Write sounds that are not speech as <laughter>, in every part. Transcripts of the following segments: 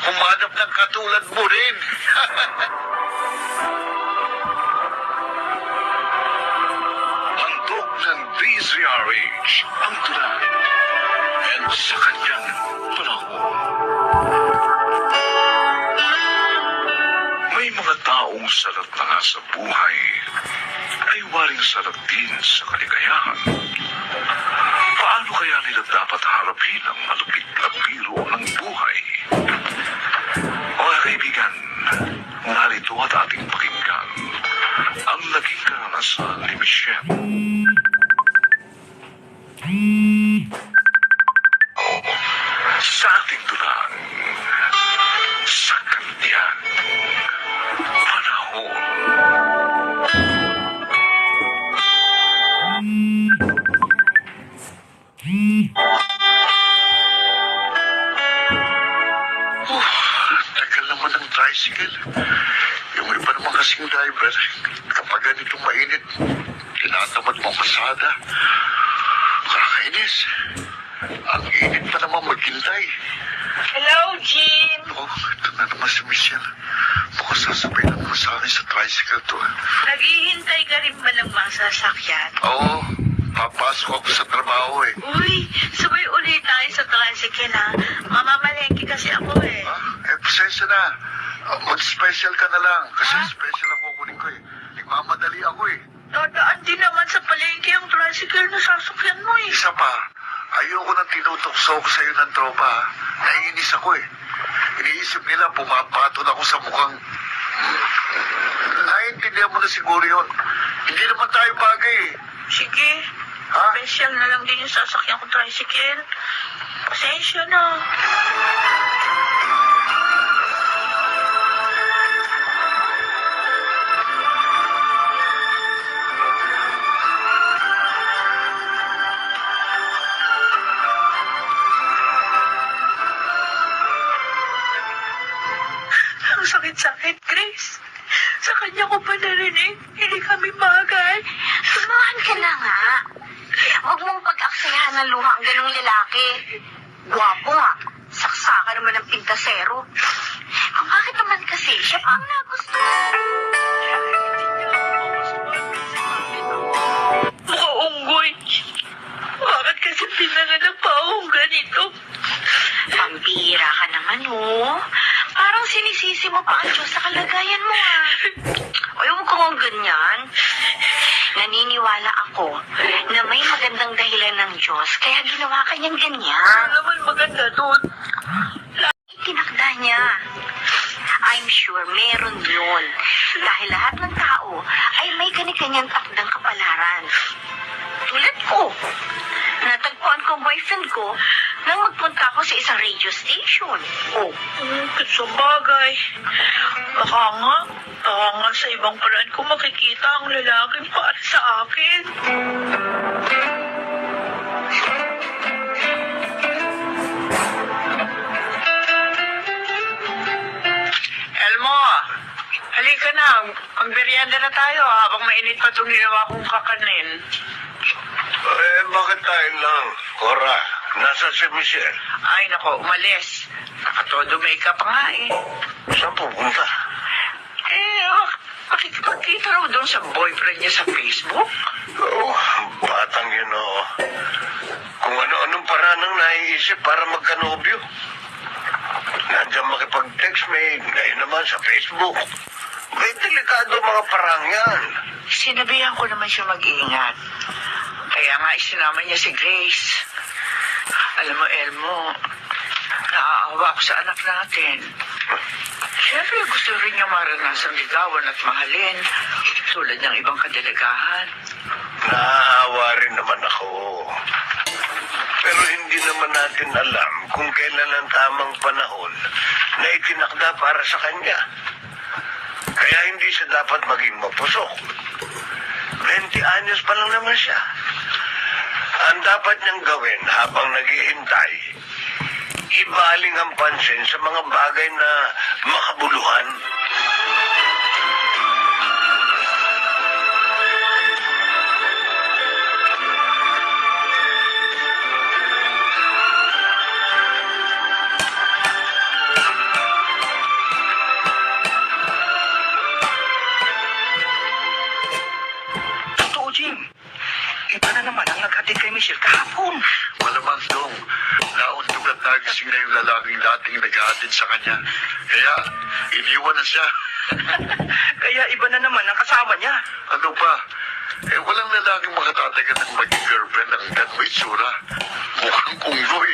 humanap ng katulad mo rin. <laughs> Handog ng DZRH ang tulad. And sa kanyang panahon. May mga taong salat na nga sa buhay ay waring salat din sa kaligayahan. Paano kaya nila dapat harapin ang malupit na biro ng buhay? Tagal naman ng tricycle. Yung iba naman kasing driver, kapag ganito mainit, tinatamad mo pasada. Kakainis. Ang init pa naman maghintay. Hello, Jean. Oh, ito na naman si Michelle. Mukhang sasabay na naman sa akin sa tricycle to. ah. Naghihintay ka rin ba ng mga sasakyan? Oo, papasok ako sa trabaho eh. Uy, sabay ulit tayo sa tricycle ha. Mamamalengke kasi ako eh. Ah, eh, pasensya na. Ah, Mag-special ka na lang. Kasi Ha? special ang kukunin ko eh. Nagmamadali ako eh. Dadaan din naman sa palengke ang tricycle na sasakyan mo eh. Isa pa, ayoko nang tinutokso ko sa'yo ng tropa. ha. Naiinis ako eh. Iniisip nila pumapatol ako sa mukhang... Naiintindihan mo na siguro yun. Hindi naman tayo bagay eh. Sige, Ha? Special na lang din yung sasakyan ko tricycle. Pasensya na. <laughs> Ang sakit-sakit, Grace. Sa kanya ko pa narinig, hindi kami bagay. Tumahan ka na nga. Huwag mong pag-aksayahan ng luha ang ganong lalaki. Gwapo nga. Saksakan naman ng pintasero. Kung bakit naman kasi siya pa ang nagusto. Mga unggoy. Bakit kasi pinanganak pa akong ganito? Pambira ka naman, oh. Parang sinisisi mo pa ang Diyos sa kalagayan mo, ah. Ay, huwag kang ganyan. Naniniwala ako na may magandang dahilan ng Diyos kaya ginawa ka niyang ganyan. Naman maganda doon? Itinakda niya. I'm sure meron yun. Dahil lahat ng tao ay may kani-kanyang takdang kapalaran. Tulad ko. Natagpuan ko ang boyfriend ko nang magpunta ako sa isang radio station. Oh, Hmm, sa bagay. Baka nga, baka nga sa ibang paraan ko makikita ang lalaking para sa akin. Elmo, halika na. Magmerienda na tayo habang mainit pa itong ginawa kong kakanin. Eh, bakit tayo lang? Cora, nasa si Michelle? Ay, nako, umalis. Nakatodo makeup pa nga eh. Saan pupunta? Eh, makikipagkita raw doon sa boyfriend niya sa Facebook. Oh, batang yun oh. Kung ano-anong paraan ang naiisip para magkanobyo. Nandiyan makipag-text me, ngayon naman sa Facebook. May delikado mga parang yan. Sinabihan ko naman siya mag-iingat. Kaya nga isinama niya si Grace. Alam mo, Elmo, naaawa ako sa anak natin. Siyempre, gusto rin niya maranasan ligawan at mahalin tulad ng ibang kadalagahan. Naawa rin naman ako. Pero hindi naman natin alam kung kailan ang tamang panahon na itinakda para sa kanya. Kaya hindi siya dapat maging mapusok. 20 anyos pa lang naman siya. Ang dapat niyang gawin habang naghihintay, ibaling ang pansin sa mga bagay na makabuluhan. misil kahapon. Malamang dong, nauntog at nagising na yung lalaking dating nag-aatid sa kanya. Kaya, iniwan na siya. <laughs> Kaya iba na naman ang kasama niya. Ano pa? Eh, walang lalaking makatatagan ng maging girlfriend ang dad mo itsura. Mukhang kunggoy.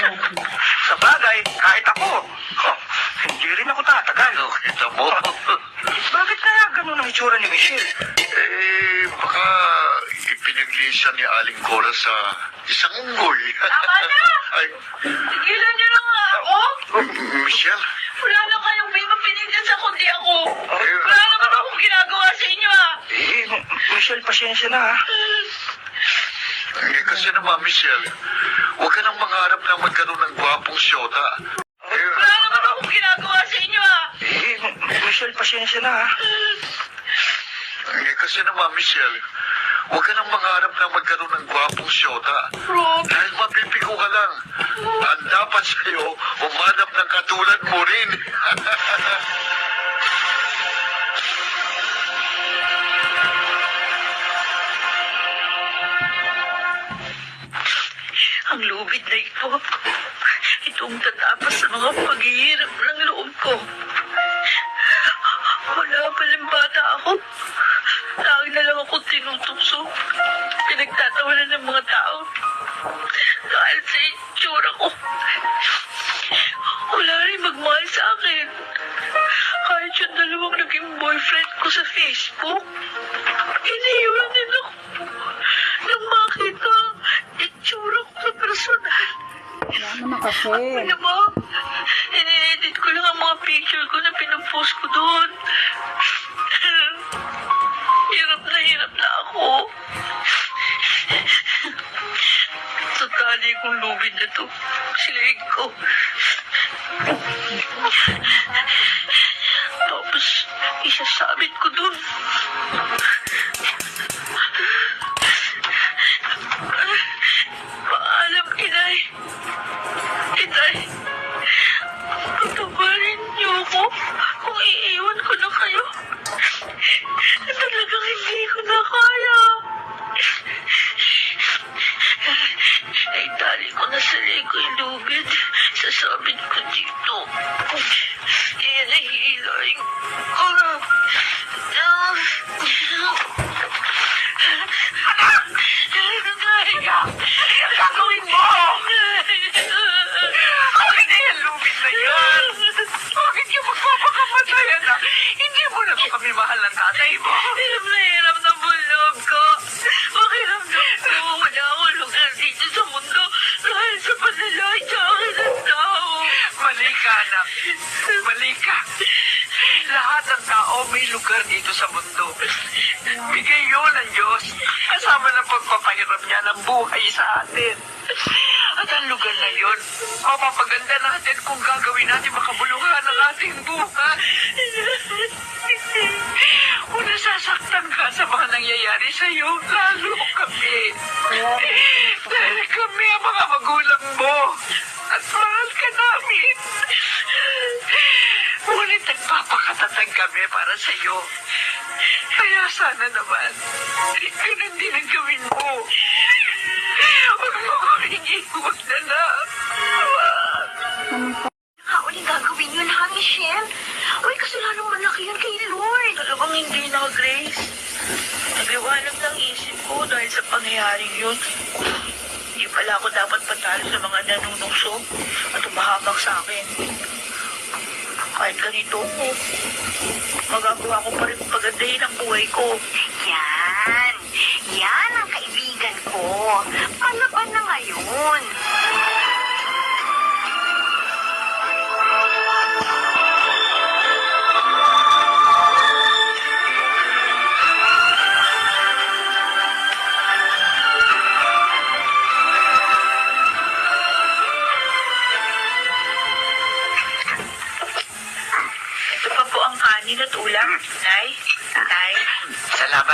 <laughs> sa bagay, kahit ako, oh, hindi rin ako tatagal. No, kita mo. <laughs> Bakit kaya ganun ang itsura ni Michelle? Eh, baka ipinaglisa ni Aling Cora sa isang unggoy. Tama na! <laughs> Ay, Tigilan niyo na nga ako! Michelle, Wala na kayong may mapinigyan sa kundi ako. Wala naman akong ginagawa sa inyo ah. Eh, Michelle, pasensya na ha. eh, kasi naman, Michelle, huwag ka nang mangarap na magkaroon ng gwapong syota. Eh, Wala naman akong ginagawa sa inyo ah. Eh, Michelle, pasensya na ha. <laughs> eh, kasi naman, Michelle, huwag ka nang mangarap na magkaroon ng gwapong syota. Rob, Dahil mapipiko ka lang. Ang dapat sa'yo, umanap ng katulad mo rin. <laughs> ang lubid na ito. Itong tatapos sa mga paghihirap ng loob ko. Wala palang bata ako. Lagi na lang ako tinutukso. Pinagtatawanan ng mga tao. Dahil sa itsura ko. Wala rin magmahal sa akin. Kahit yung dalawang naging boyfriend ko sa Facebook. Iniwan nila ako. Nang makita itsura ko sa personal. Wala naman kasi. Alam mo, ini-edit ko lang ang mga picture ko na pinupost ko doon. Lubid na to, silig ko. Ng tatay mo? Hirap na hirap na bulog ko. Pakiramdam ko, wala akong lugar dito sa mundo dahil sa panalay sa akin ng tao. Mali ka, anak. Mali ka. Lahat ng tao may lugar dito sa mundo. Bigay yun ng Diyos. Kasama ng pagpapahiram niya ng buhay sa atin. At ang lugar na yun, mapapaganda natin kung gagawin natin makabuluhan ang ating buhay. Kung nasasaktan ka sa mga nangyayari sa iyo, lalo kami. Dahil kami ang mga magulang mo. At mahal ka namin. Ngunit nagpapakatatag kami para sa iyo. Kaya sana naman, ganun din ang gawin mo. Huwag mo kaming iwag na lang. Ha, uling gagawin yun ha, Michelle? Uy, kasalanan malaki yun kay Lord. Talagang hindi na, Grace. Nagliwanag ng isip ko dahil sa pangyayaring yun. Hindi pala ako dapat patalo sa mga nanunukso at umahabak sa akin. Kahit ganito ko, magagawa ko pa rin pagandahin ang buhay ko. Yan. Yan. Palaban na ngayon. Ito pa po ang kanin at ulam. Nay,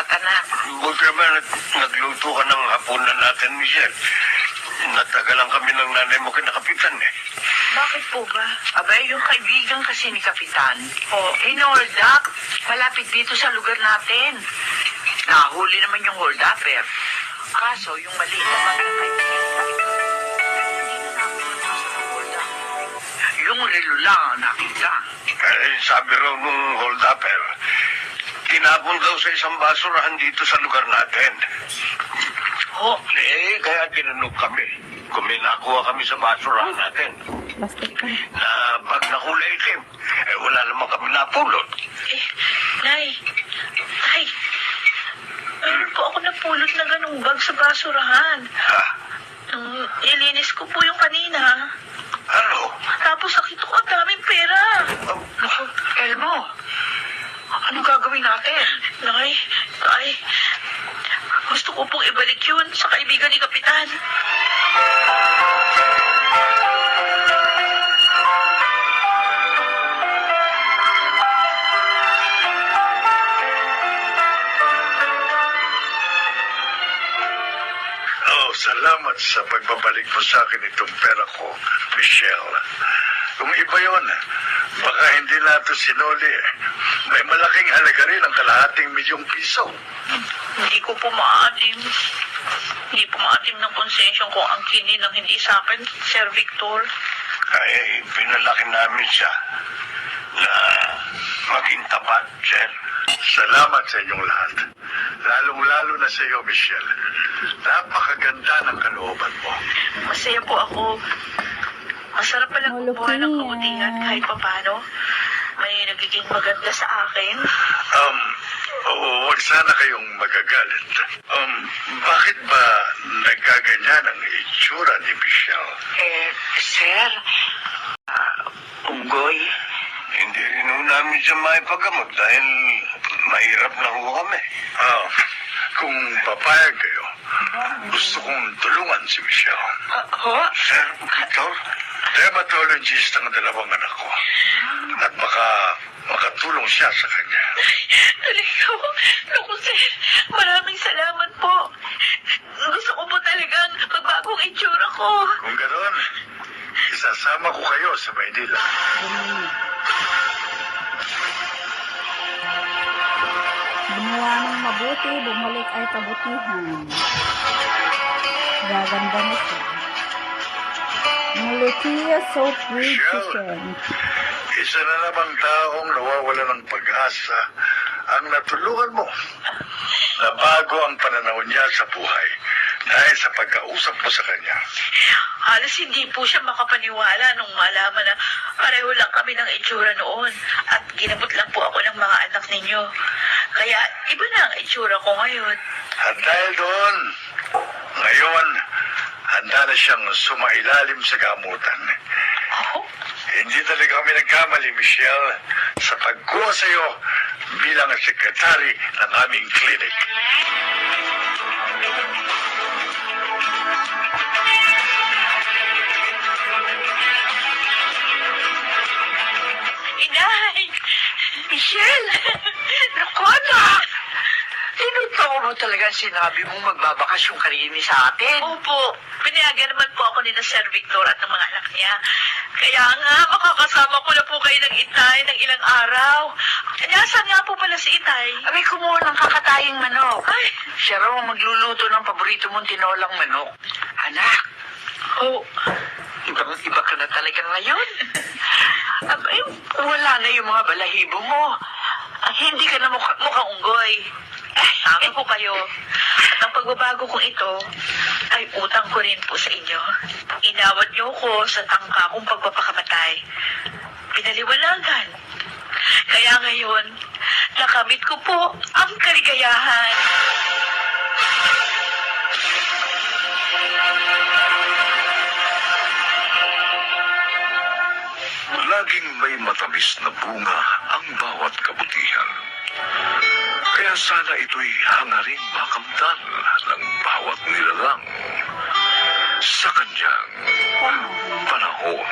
Salamat, anak. Buti naman nag- nagluto ka ng hapunan natin, Michelle. Natagalan kami ng nanay mo kinakapitan eh. Bakit po ba? Abay, yung kaibigan kasi ni Kapitan, oh, in-hold up, malapit dito sa lugar natin. Nahuli naman yung hold upper. Kaso, yung maliit na mga kaibigan, hindi na namin mabasa ng hold up. kilo lang ang nakita. Eh, sabi raw nung hold-upper, tinapon daw sa isang basurahan dito sa lugar natin. Ho, Eh, kaya tinanong kami kung may nakuha kami sa basurahan natin. Na pag nakulay itim, eh wala naman kami napulot. Eh, Nay, Tay, mayroon po ako napulot na ganung bag sa basurahan. Ha? Nung ilinis ko po yung kanina. Ano? Tapos nakita ko ang daming pera. naku, Elmo. Anong gagawin natin? Nay, Tay, gusto ko pong ibalik yun sa kaibigan ni Kapitan. Oh, salamat sa pagbabalik mo sa akin itong pera ko, Michelle. Kung iba yon, baka hindi natin sinuli. May malaking halaga rin ang kalahating milyong piso. Hindi ko po maatim. Hindi po maatim ng konsensyon ko ang kini ng hindi sa akin, Sir Victor. Ay, pinalaki namin siya na maging tapat, sir. Salamat sa inyong lahat. Lalong-lalo na sa iyo, Michelle. Napakaganda ng kalooban mo. Masaya po ako. Masarap palang Molo kumuha ng Kia. kabutihan kahit papano. May nagiging maganda sa akin. Um, oo, huwag sana kayong magagalit. Um, bakit ba nagkaganyan ang itsura ni Michelle? Eh, sir, ah, unggoy, Hindi rin ho namin siya maipagamot dahil mahirap na ho kami. Ah, kung papayag kayo, gusto kong tulungan si Michelle. Ho? Sir Victor? Dermatologist ang dalawang anak ko. At baka makatulong siya sa kanya. Talaga po. Naku, sir. Maraming salamat po. Gusto ko po talagang magbagong itsura ko. Kung ganoon, isasama ko kayo sa Maynila. Gumawa ng mabuti, bumalik ay kabutihan. Gaganda mo siya. Mulukia Soap Weed Kitchen. Isa na namang taong nawawala ng pag-asa ang natulungan mo. Nabago ang pananaw niya sa buhay dahil sa pagkausap mo sa kanya. Halos hindi po siya makapaniwala nung malaman na pareho lang kami ng itsura noon at ginabot lang po ako ng mga anak ninyo. Kaya iba na ang itsura ko ngayon. At dahil doon, ngayon, handa na siyang sumailalim sa gamutan. Oh, Hindi talaga kami nagkamali, Michelle, sa pagkuha sa iyo bilang sekretary ng aming clinic. Inay! Michelle! <laughs> Naku, anak! tinutoo mo talaga ang sinabi mong magbabakasyon ka rin sa atin. Opo, pinayagan naman po ako ni na Sir Victor at ng mga anak niya. Kaya nga, makakasama ko na po kayo ng itay ng ilang araw. Nasaan nga po pala si itay? Abay, kumuha ng kakatayang manok. Ay, Siya raw ang magluluto ng paborito mong tinolang manok. Anak, oh, ibang iba ka na talaga ngayon. <laughs> Abay, wala na yung mga balahibo mo. ah, hindi ka na mukha, mukhang unggoy. Eh, sabi ko kayo. <laughs> Ang pagbabago kong ito ay utang ko rin po sa inyo. Inawat niyo ko sa tangka kong pagpapakamatay. Pinaliwanagan. Kaya ngayon, nakamit ko po ang kaligayahan. Laging may matamis na bunga ang bawat kabutihan. Kaya sana ito'y hangaring makamtan ng bawat nilalang sa kanyang panahon.